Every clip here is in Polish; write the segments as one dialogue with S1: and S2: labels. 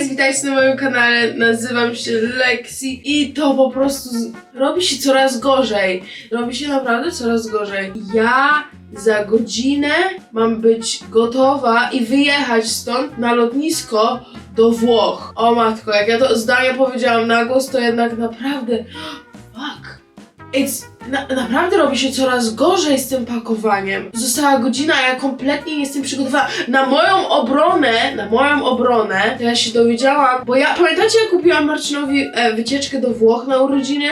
S1: guys, witajcie na moim kanale, nazywam się Lexi i to po prostu robi się coraz gorzej. Robi się naprawdę coraz gorzej. Ja za godzinę mam być gotowa i wyjechać stąd na lotnisko do Włoch. O matko, jak ja to zdanie powiedziałam na głos, to jednak naprawdę... It's, na, naprawdę robi się coraz gorzej z tym pakowaniem. Została godzina, a ja kompletnie nie jestem przygotowana. Na moją obronę, na moją obronę, ja się dowiedziałam, bo ja, pamiętacie, jak kupiłam Marcinowi e, wycieczkę do Włoch na urodziny?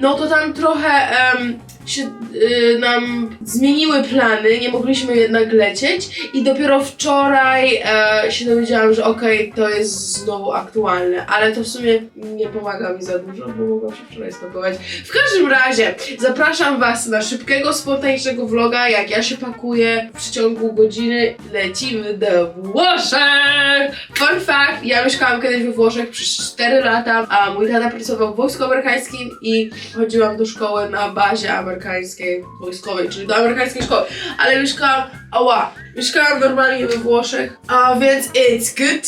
S1: No to tam trochę em, się y, nam zmieniły plany, nie mogliśmy jednak lecieć i dopiero wczoraj e, się dowiedziałam, że okej, to jest znowu aktualne, ale to w sumie nie pomaga mi za dużo, bo mogłam się wczoraj spakować. W każdym razie, zapraszam Was na szybkiego, spontanicznego vloga, jak ja się pakuję w przeciągu godziny lecimy do Włoszech! Fun fact, ja mieszkałam kiedyś we Włoszech przez 4 lata, a mój tata pracował w wojsku amerykańskim i chodziłam do szkoły na bazie amerykańskiej, wojskowej, czyli do amerykańskiej szkoły, ale mieszkałam, ała, mieszkałam normalnie we Włoszech, a więc it's good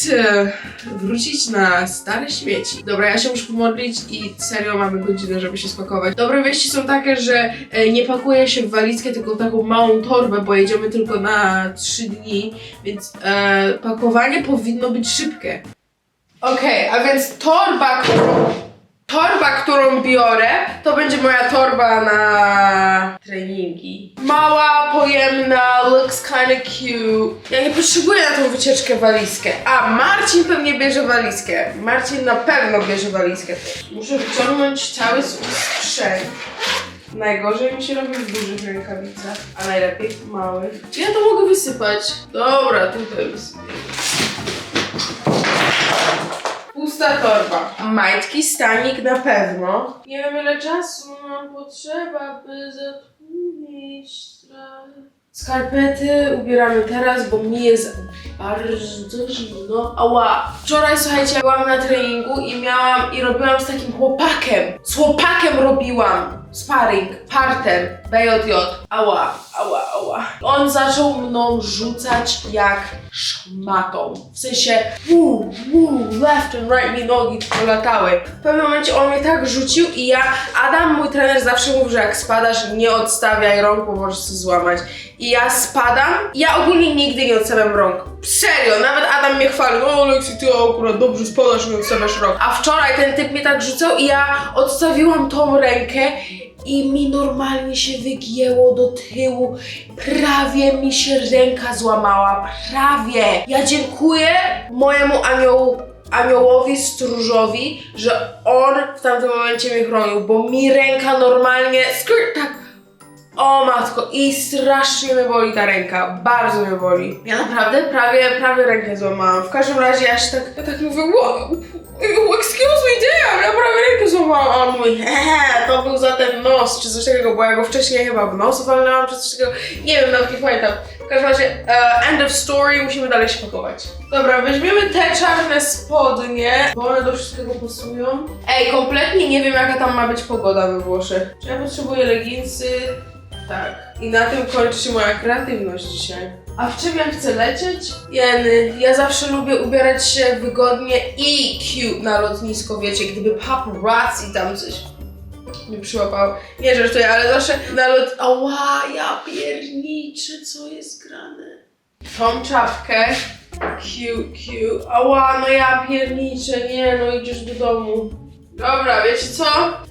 S1: to wrócić na stare śmieci. Dobra, ja się muszę pomodlić i serio mamy godzinę, żeby się spakować. Dobre wieści są takie, że e, nie pakuje się w walizkę, tylko taką małą torbę, bo jedziemy tylko na 3 dni, więc e, pakowanie powinno być szybkie. Okej, a więc torba, którą, torba, którą biorę, to będzie moja torba na treningi. Mała, pojemna, looks kinda cute. Ja nie potrzebuję na tą wycieczkę walizkę. A, Marcin pewnie bierze walizkę. Marcin na pewno bierze walizkę. Muszę wyciągnąć cały swój sprzęt. Najgorzej mi się robi w dużych rękawicach, a najlepiej w małych. Czy ja to mogę wysypać? Dobra, tutaj wysypię. Pusta torba. Majtki, stanik na pewno. Nie wiem ile czasu nam potrzeba, by zatłumić strach. Skarpety ubieramy teraz, bo mi jest bardzo zimno. Ała! Wczoraj, słuchajcie, byłam na treningu i miałam, i robiłam z takim chłopakiem. Z chłopakiem robiłam sparring, parter, BJJ. Ała, ała, ała. On zaczął mną rzucać jak szmatą. W sensie, wuu, wuu, left and right mi nogi polatały. W pewnym momencie on mnie tak rzucił i ja, Adam, mój trener zawsze mówi, że jak spadasz, nie odstawiaj rąk, bo możesz się złamać. I ja spadam, ja ogólnie nigdy nie odstawiam rąk. Serio, nawet Adam mnie chwalił, o Lexi, ty akurat dobrze spadasz, nie odstawiasz rąk. A wczoraj ten typ mnie tak rzucał i ja odstawiłam tą rękę i mi normalnie się wygięło do tyłu. Prawie mi się ręka złamała. Prawie. Ja dziękuję mojemu aniołu, aniołowi stróżowi, że on w tamtym momencie mnie chronił, bo mi ręka normalnie skr- tak o matko, i strasznie mnie boli ta ręka, bardzo mnie boli. Ja naprawdę prawie, prawie rękę złamałam. W każdym razie ja się tak, ja tak mówię, wow, excuse me, damn, ja prawie rękę złamałam. A on mówi, hehe, to był za ten nos, czy coś takiego, bo ja go wcześniej chyba w nos walnęłam, czy coś takiego. Nie wiem, nawet nie pamiętam. W każdym razie, e, end of story, musimy dalej się pakować. Dobra, weźmiemy te czarne spodnie, bo one do wszystkiego pasują. Ej, kompletnie nie wiem, jaka tam ma być pogoda we Włoszech. Czy ja potrzebuję leginsy? Tak. I na tym kończy się moja kreatywność dzisiaj. A w czym ja chcę lecieć? Jeny, ja zawsze lubię ubierać się wygodnie i cute na lotnisko, wiecie, gdyby paparazzi tam coś mi przyłapał. Nie żartuję, ale zawsze na lot... Ała, ja pierniczę, co jest grane. Tą czapkę. Cute, cute. Ała, no ja pierniczę, nie, no idziesz do domu. Dobra, wiecie co?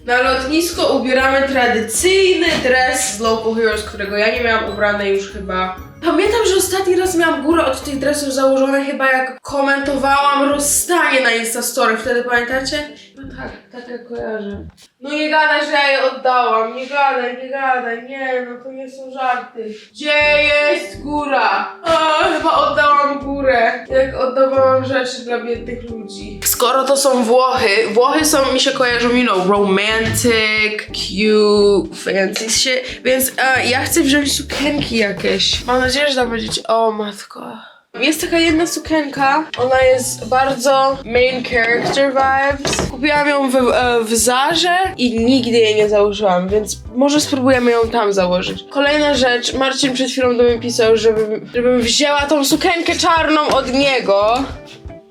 S1: Na lotnisko ubieramy tradycyjny dres z Local Heroes, którego ja nie miałam ubrany już chyba. Pamiętam, że ostatni raz miałam górę od tych dresów założone chyba jak komentowałam rozstanie na Instastory. Wtedy pamiętacie? No tak, tak jak kojarzę. No nie gadaj, że ja je oddałam. Nie gadaj, nie gadaj. Nie, no to nie są żarty. Gdzie jest góra? A, chyba oddałam górę. Jak oddawałam rzeczy dla biednych ludzi. Skoro to są Włochy, Włochy są, mi się kojarzą, you know, romantic, cute, fancy shit, więc e, ja chcę wziąć sukienki jakieś. Mam nadzieję, że tam będziecie... O matko. Jest taka jedna sukienka, ona jest bardzo main character vibes. Kupiłam ją w, e, w Zarze i nigdy jej nie założyłam, więc może spróbujemy ją tam założyć. Kolejna rzecz, Marcin przed chwilą do mnie pisał, żebym, żebym wzięła tą sukienkę czarną od niego.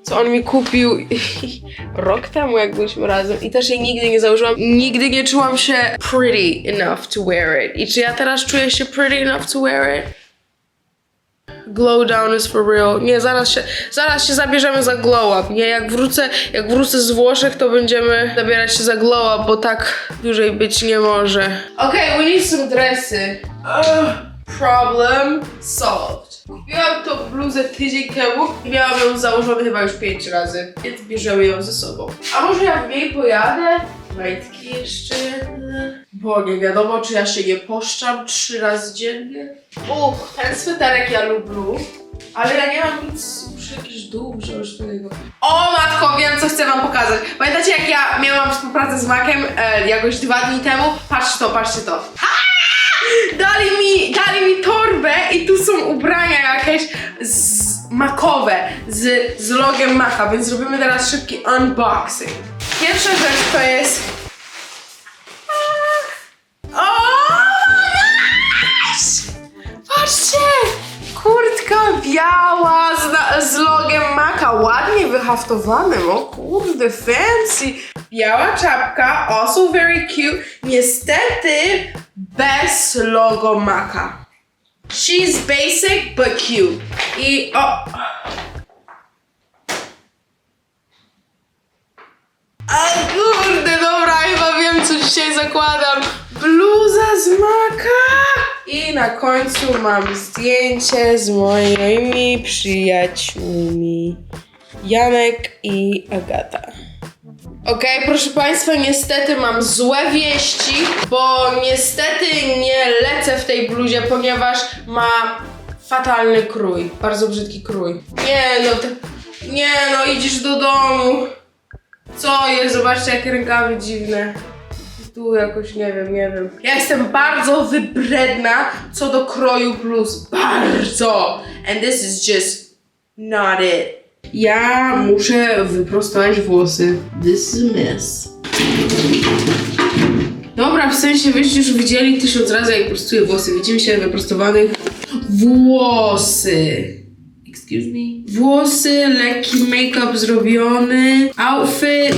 S1: co on mi kupił rok temu, jak byliśmy razem i też jej nigdy nie założyłam. Nigdy nie czułam się pretty enough to wear it. I czy ja teraz czuję się pretty enough to wear it? Glow down is for real. Nie, zaraz się, zaraz się zabierzemy za glow up. Nie, jak wrócę, jak wrócę z Włoszech, to będziemy zabierać się za glow up, bo tak dłużej być nie może. Okej, we need some dressy. Ugh, problem solved. Kupiłam tą bluzę tydzień temu i miałam ją założoną chyba już pięć razy, więc bierzemy ją ze sobą. A może ja w niej pojadę? Majtki jeszcze. Bo nie wiadomo, czy ja się nie poszczam trzy razy dziennie. Uch, ten sweterek ja lubię. Ale ja nie mam nic, muszę jakiś dół wziąć do. O matko, wiem co chcę wam pokazać. Pamiętacie jak ja miałam współpracę z Makiem e, jakoś dwa dni temu? Patrzcie to, patrzcie to. Dali mi, dali mi torbę i tu są ubrania jakieś z makowe, z, z logiem Maca, więc zrobimy teraz szybki unboxing. Pierwsza rzecz to jest... biała z, z logiem Maca, ładnie wyhaftowanym, o kurde, fancy. Biała czapka, also very cute. Niestety bez logo Maca. She's basic but cute. I o... A kurde, dobra, chyba wiem co dzisiaj zakładam. I na końcu mam zdjęcie z moimi przyjaciółmi. Janek i Agata. Okej, proszę Państwa, niestety mam złe wieści, bo niestety nie lecę w tej bluzie, ponieważ ma fatalny krój. Bardzo brzydki krój. Nie no, te, nie no, idziesz do domu. Co jest? Zobaczcie, jakie rękawy dziwne. Tu jakoś nie wiem, nie wiem. Ja jestem bardzo wybredna co do kroju plus. Bardzo! And this is just not it. Ja muszę wyprostować włosy. This is a mess. Dobra, w sensie wyście już widzieli tysiąc razy, jak prostuję włosy. Widzimy się wyprostowanych włosy. Excuse me? Włosy, lekki make-up zrobiony, outfit.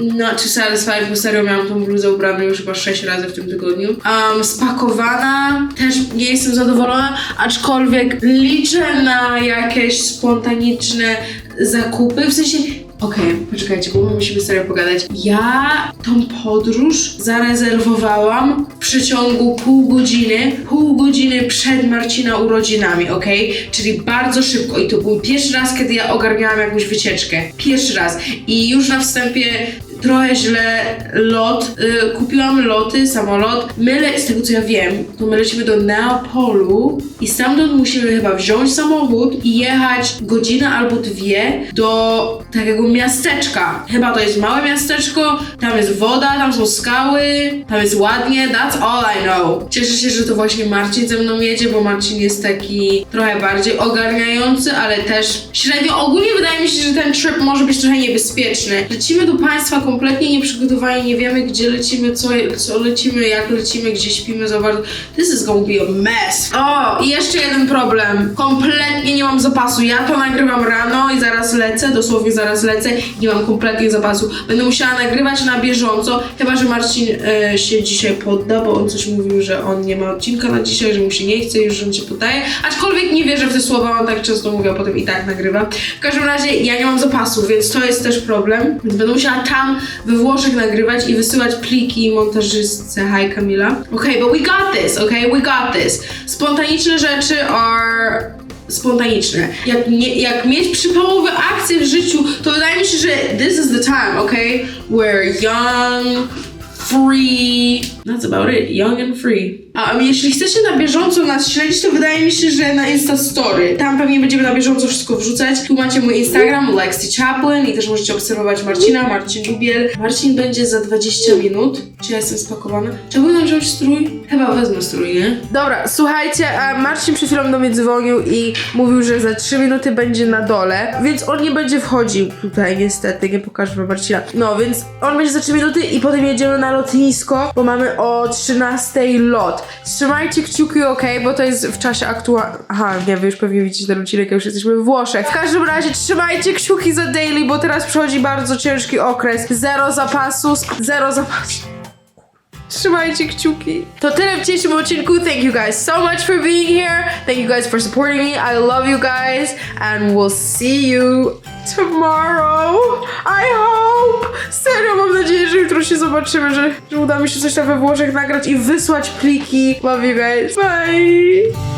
S1: No, czy satisfied, bo serio miałam tą bluzę ubraną już chyba 6 razy w tym tygodniu. Um, spakowana, też nie jestem zadowolona, aczkolwiek liczę na jakieś spontaniczne zakupy, w sensie Okej, poczekajcie, bo my musimy serio pogadać. Ja tą podróż zarezerwowałam w przeciągu pół godziny, pół godziny przed Marcina urodzinami, okej? Czyli bardzo szybko i to był pierwszy raz, kiedy ja ogarniałam jakąś wycieczkę. Pierwszy raz. I już na wstępie trochę źle lot. Y, kupiłam loty, samolot. My, le- z tego co ja wiem, to my lecimy do Neapolu i stamtąd musimy chyba wziąć samochód i jechać godzinę albo dwie do takiego miasteczka. Chyba to jest małe miasteczko, tam jest woda, tam są skały, tam jest ładnie, that's all I know. Cieszę się, że to właśnie Marcin ze mną jedzie, bo Marcin jest taki trochę bardziej ogarniający, ale też średnio. Ogólnie wydaje mi się, że ten trip może być trochę niebezpieczny. Lecimy do państwa kompletnie nieprzygotowani, nie wiemy gdzie lecimy, co, co lecimy, jak lecimy, gdzie śpimy za bardzo. This is gonna be a mess. O, i jeszcze jeden problem. Kompletnie nie mam zapasu. Ja to nagrywam rano i zaraz lecę, dosłownie zaraz lecę. Nie mam kompletnie zapasu. Będę musiała nagrywać na bieżąco, chyba że Marcin e, się dzisiaj podda, bo on coś mówił, że on nie ma odcinka na dzisiaj, że mu się nie chce, już że on się poddaje. Aczkolwiek nie wierzę w te słowa, on tak często mówi, a potem i tak nagrywa. W każdym razie ja nie mam zapasu, więc to jest też problem. Więc będę musiała tam we Włoszech nagrywać i wysyłać pliki montażystce. Hi Kamila. Okay, but we got this, okay? We got this. Spontaniczne rzeczy are spontaniczne. Jak, nie, jak mieć przypałowe akcje w życiu, to wydaje mi się, że this is the time, okay? We're young, free. That's about it. Young and free. A jeśli chcecie na bieżąco nas śledzić, to wydaje mi się, że na Insta Story. Tam pewnie będziemy na bieżąco wszystko wrzucać. Tu macie mój Instagram, Lexi Chaplin i też możecie obserwować Marcina, Marcin Dubiel. Marcin będzie za 20 minut. Czy ja jestem spakowana? Czy powinnam wziąć strój? Chyba wezmę strój, nie? Dobra, słuchajcie, a Marcin przed chwilą do mnie dzwonił i mówił, że za 3 minuty będzie na dole, więc on nie będzie wchodził tutaj niestety, nie pokażę wam Marcina. No, więc on będzie za 3 minuty i potem jedziemy na lotnisko, bo mamy o 13 lot. trzymajcie kciuki, ok, bo to jest w czasie aktualnym. Aha, nie, wy już pewnie widzicie ten odcinek, już jesteśmy we Włoszech. W każdym razie trzymajcie kciuki za daily, bo teraz przychodzi bardzo ciężki okres. Zero zapasu, zero zapasu. Trzymajcie kciuki. To tyle w dzisiejszym odcinku. Thank you guys so much for being here. Thank you guys for supporting me. I love you guys. And we'll see you tomorrow. I hope. Serio, mam nadzieję, że jutro się zobaczymy, że, że uda mi się coś tam we Włoszech nagrać i wysłać pliki. Love you guys. Bye.